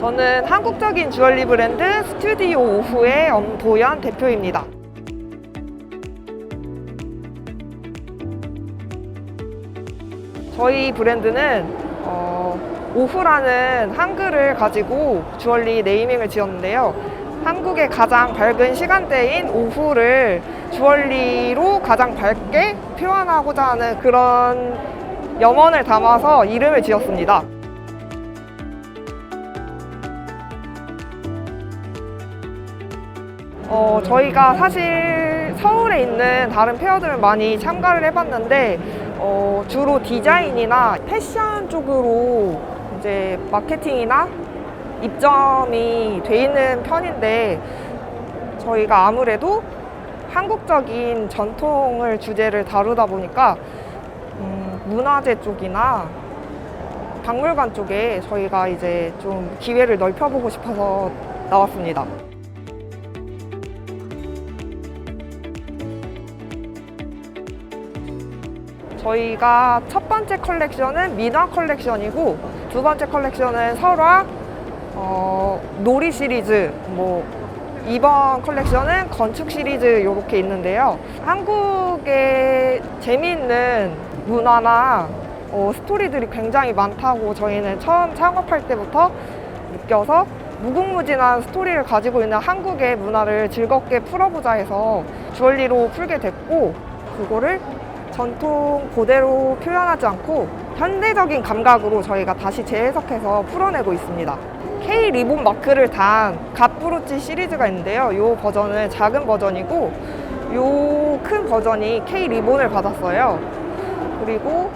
저는 한국적인 주얼리 브랜드 스튜디오 오후의 엄도연 대표입니다. 저희 브랜드는 어, 오후라는 한글을 가지고 주얼리 네이밍을 지었는데요. 한국의 가장 밝은 시간대인 오후를 주얼리로 가장 밝게 표현하고자 하는 그런 염원을 담아서 이름을 지었습니다. 어, 저희가 사실 서울에 있는 다른 페어들을 많이 참가를 해봤는데 어, 주로 디자인이나 패션 쪽으로 이제 마케팅이나 입점이 돼 있는 편인데 저희가 아무래도 한국적인 전통을 주제를 다루다 보니까 음, 문화재 쪽이나 박물관 쪽에 저희가 이제 좀 기회를 넓혀보고 싶어서 나왔습니다. 저희가 첫 번째 컬렉션은 민화 컬렉션이고 두 번째 컬렉션은 설화 어, 놀이 시리즈 뭐 이번 컬렉션은 건축 시리즈 이렇게 있는데요. 한국의 재미있는 문화나 어, 스토리들이 굉장히 많다고 저희는 처음 창업할 때부터 느껴서 무궁무진한 스토리를 가지고 있는 한국의 문화를 즐겁게 풀어보자 해서 주얼리로 풀게 됐고 그거를 전통 그대로 표현하지 않고 현대적인 감각으로 저희가 다시 재해석해서 풀어내고 있습니다. K 리본 마크를 단 갓브로치 시리즈가 있는데요. 이 버전은 작은 버전이고 이 큰 버전이 K 리본을 받았어요. 그리고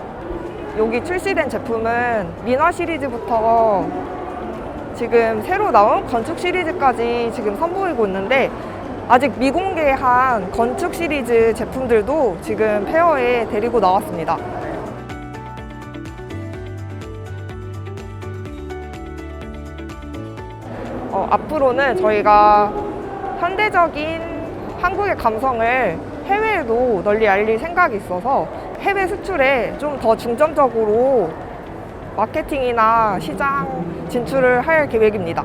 여기 출시된 제품은 민화 시리즈부터 지금 새로 나온 건축 시리즈까지 지금 선보이고 있는데 아직 미공개한 건축 시리즈 제품들도 지금 페어에 데리고 나왔습니다. 어, 앞으로는 저희가 현대적인 한국의 감성을 해외에도 널리 알릴 생각이 있어서 해외 수출에 좀 더 중점적으로 마케팅이나 시장 진출을 할 계획입니다.